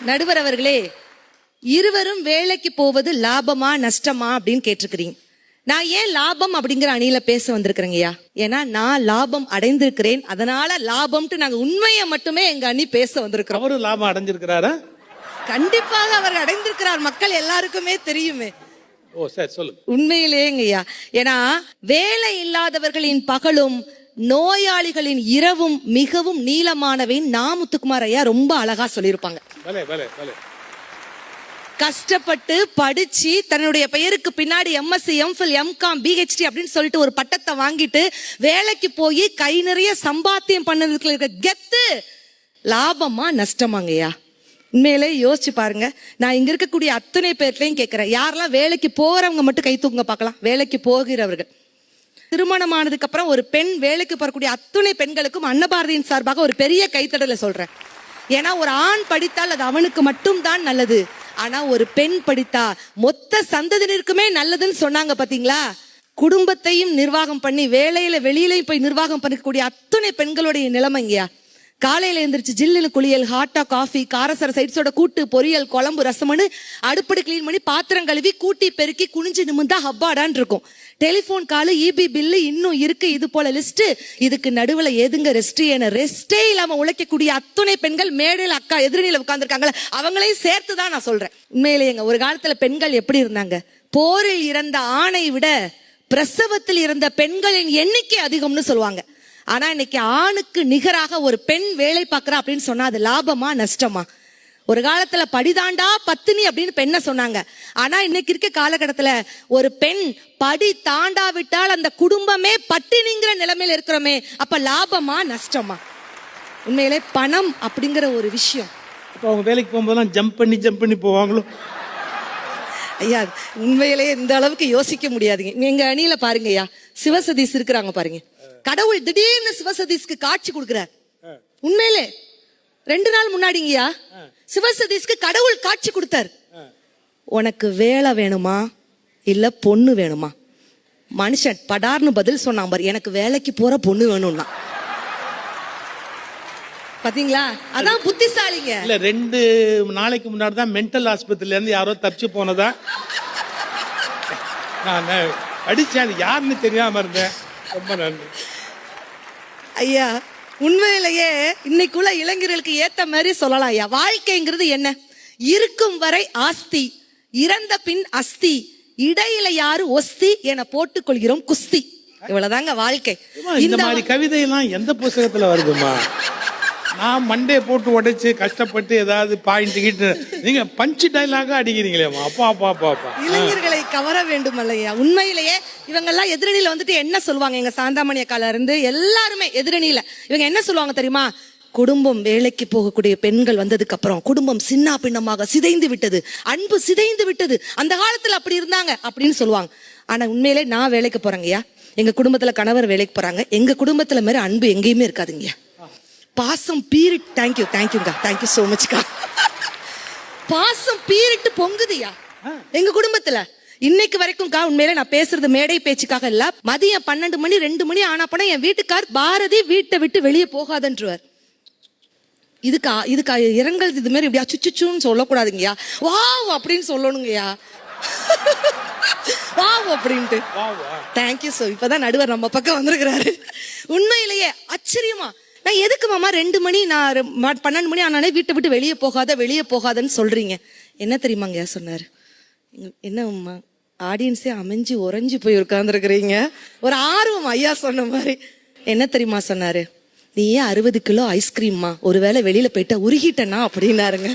நடுவர் அவர்களே இருவரும் வேலைக்கு போவது லாபமா நஷ்டமா அப்படின்னு கேட்டிருக்கிறீங்க. நான் ஏன் லாபம் அப்படிங்கிற அணியில பேச வந்திருக்கிறேங்கய்யா ஏன்னா நான் லாபம் அடைந்திருக்கிறேன். அதனால லாபம்ட்டு நாங்க உண்மையை மட்டுமே எங்க அணி பேச வந்திருக்கிறோம். அவரு லாபம் அடைஞ்சிருக்கிறாரா? கண்டிப்பாக அவர் அடைந்திருக்கிறார். மக்கள் எல்லாருக்குமே தெரியுமே. ஓ சரி சொல்லுங்க. உண்மையிலேங்கய்யா ஏன்னா வேலை இல்லாதவர்களின் பகலும் நோயாளிகளின் இரவும் மிகவும் நீளமானவை. நான் முத்துக்குமார் ஐயா ரொம்ப அழகா சொல்லியிருப்பாங்க. கஷ்டப்பட்டு படிச்சு தன்னுடைய பெயருக்கு பின்னாடி எம்எஸ்சி எம்ஃபில் எம்காம் பிஹெச்டி அப்படின்னு சொல்லிட்டு ஒரு பட்டத்தை வாங்கிட்டு வேலைக்கு போய் கை நிறைய சம்பாத்தியம் பண்ணதுக்கு இருக்க கெத்து லாபமா நஷ்டமாங்கய்யா உண்மையிலே யோசிச்சு பாருங்க. நான் இங்க இருக்கக்கூடிய அத்தனை பேர்ட்டையும் கேட்கிறேன் யாரெல்லாம் வேலைக்கு போறவங்க மட்டும் கை தூக்குங்க பார்க்கலாம். வேலைக்கு போகிறவர்கள். திருமணமானதுக்கு அப்புறம் ஒரு பெண் வேலைக்கு போறக்கூடிய அத்துணை பெண்களுக்கும் அன்னபாரதியின் சார்பாக ஒரு பெரிய கைத்தடலை சொல்றேன். ஏன்னா ஒரு ஆண் படித்தால் அது அவனுக்கு மட்டும்தான் நல்லது. ஆனா ஒரு பெண் படித்தா மொத்த சந்ததியினருக்குமே நல்லதுன்னு சொன்னாங்க பாத்தீங்களா? குடும்பத்தையும் நிர்வாகம் பண்ணி வேலையில வெளியிலையும் போய் நிர்வாகம் பண்ணக்கூடிய அத்துணை பெண்களுடைய நிலைமைங்கயா காலையில எழுந்திரிச்சு ஜில்லுன்னு குளியல் ஹாட்டா காஃபி காரசர சைட்ஸோட கூட்டு பொரியல் குழம்பு ரசம்னு அடுப்படி க்ளீன் பண்ணி பாத்திரம் கழுவி கூட்டி பெருக்கி குனிஞ்சு நிமிந்தா ஹப்பாடான் இருக்கும். டெலிபோன் காலு இபி பில்லு இன்னும் இருக்கு. இது போல லிஸ்ட் இதுக்கு நடுவுல எதுங்க ரெஸ்ட் என ரெஸ்டே இல்லாம உழைக்கக்கூடிய அத்துணை பெண்கள் மேடையில் அக்கா எதிரணியில உட்காந்துருக்காங்கள அவங்களையும் சேர்த்து தான் நான் சொல்றேன். உண்மையிலேயேங்க ஒரு காலத்துல பெண்கள் எப்படி இருந்தாங்க? போரில் இறந்த ஆணை விட பிரசவத்தில் இருந்த பெண்களின் எண்ணிக்கை அதிகம்னு சொல்லுவாங்க. ஆனா இன்னைக்கு ஆணுக்கு நிகராக ஒரு பெண் வேலை பார்க்கறா அப்படின்னு சொன்னா அது லாபமா நஷ்டமா? ஒரு காலத்துல படிதாண்டா பத்தினி அப்படின்னு பெண்ணை சொன்னாங்க. ஆனா இன்னைக்கு இருக்க காலகட்டத்துல ஒரு பெண் படி தாண்டாவிட்டால் அந்த குடும்பமே பட்டினிங்கிற நிலைமையில இருக்கிறோமே அப்ப லாபமா நஷ்டமா? உண்மையிலே பணம் அப்படிங்கிற ஒரு விஷயம். அப்போ அவங்க வேலைக்கு போகும்போதெல்லாம் ஜம்ப் பண்ணி ஜம்ப் பண்ணி போவாங்களோ? ஐயா உண்மையிலேயே இந்த அளவுக்கு யோசிக்க முடியாதுங்க. எங்க அணியில பாருங்க ஐயா. சிவசதீஷ் இருக்கிறாங்க பாருங்க. கடவுள் திடீர்னு சிவசதீஷ்க்கு காட்சி கொடுக்கிறார். உண்மையிலே ரெண்டு நாள் முன்னாடிங்கயா சிவசதீஷ்க்கு கடவுள் காட்சி கொடுத்தார். உனக்கு வேலை வேணுமா? இல்ல பொண்ணு வேணுமா? மனுஷன் படார்னு பதில் சொன்னான் பாரு எனக்கு வேலைக்கு போற பொண்ணு வேணும்னா. பாத்தீங்களா? அதான் புத்திசாலிங்க. இல்ல ரெண்டு நாளைக்கு முன்னாடி தான் மென்டல் ஆஸ்பத்திரில இருந்து யாரோ தப்பிச்சு போனதா? நான் அடிச்சேன் அது யாருன்னு தெரியாம இருந்தேன். ரொம்ப நன்றி. ஐயா உண்மையிலேயே இன்னைக்குள்ள இளைஞர்களுக்கு ஏத்த மாதிரி சொல்லலாம் ஐயா. வாழ்க்கைங்கிறது என்ன? இருக்கும் வரை ஆஸ்தி இறந்த பின் அஸ்தி இடையில யாரு ஒஸ்தி என போட்டுக் கொள்கிறோம் குஸ்தி. இவ்வளவுதாங்க வாழ்க்கை. இந்த மாதிரி கவிதையெல்லாம் எந்த புஸ்தகத்துல வருதுமா நான் மண்டே போட்டு உடைச்சு கஷ்டப்பட்டு ஏதாவது பாயிண்ட் கிட்டு நீங்க பஞ்சு டைலாக அடிக்கிறீங்களேம்மா அப்பா அப்பா அப்பா அப்பா. இளைஞர்களை கவர வேண்டும் இல்லையா உண்மையிலேயே இவங்க எல்லாம் எதிரணியில வந்துட்டு என்ன சொல்லுவாங்க? எங்க சாந்தாமணி அக்கால இருந்து எல்லாருமே எதிரணியில. இவங்க என்ன சொல்லுவாங்க தெரியுமா? குடும்பம் வேலைக்கு போகக்கூடிய பெண்கள் வந்ததுக்கு அப்புறம் குடும்பம் சின்ன பின்னமாக சிதைந்து விட்டது. அன்பு சிதைந்து விட்டது. அந்த காலத்துல அப்படி இருந்தாங்க அப்படின்னு சொல்லுவாங்க. ஆனா உண்மையிலே நான் வேலைக்கு போறேங்கய்யா. எங்க குடும்பத்துல கணவர் வேலைக்கு போறாங்க. எங்க குடும்பத்துல மாதிரி அன்பு எங்கேயுமே இருக்காதுங்கய்யா. பாசம் பீரிட் தேங்க்யூ தேங்க்யூங்க தேங்க்யூ சோ மச்க்கா பாசம் பீரிட்டு பொங்குதுயா எங்க குடும்பத்துல இன்னைக்கு வரைக்கும்க்கா உண்மையில நான் பேசுறது மேடை பேச்சுக்காக இல்ல. மதியம் பன்னெண்டு மணி ரெண்டு மணி ஆனா படம் என் வீட்டுக்கார் பாரதி வீட்டை விட்டு வெளியே போகாதன்றுவார். இதுக்கா இதுக்கா இரங்கல் இது மாதிரி இப்படியா சுச்சுச்சுன்னு சொல்லக்கூடாதுங்கய்யா. வாவ் அப்படின்னு சொல்லணுங்கய்யா. வாவ் அப்படின்ட்டு. தேங்க்யூ சோ இப்பதான் நடுவர் நம்ம பக்கம் வந்திருக்கிறாரு. உண்மையிலேயே ஆச்சரியமா. நான் எதுக்கு மாமா ரெண்டு மணி நான் பன்னெண்டு மணி ஆனாலே வீட்டை விட்டு வெளியே போகாத வெளியே போகாதன்னு சொல்றீங்க. என்ன தெரியுமா சொன்னாரு? சொன்னார் என்ன ஆடியன்ஸே அமைஞ்சு உறைஞ்சு போய் உட்காந்துருக்குறீங்க ஒரு ஆர்வம் ஐயா சொன்ன மாதிரி. என்ன தெரியுமா சொன்னாரு? நீ ஏன் அறுபது கிலோ ஐஸ்கிரீம்மா? ஒருவேளை வெளியில போயிட்டா உருகிட்டனா அப்படின்னாருங்க.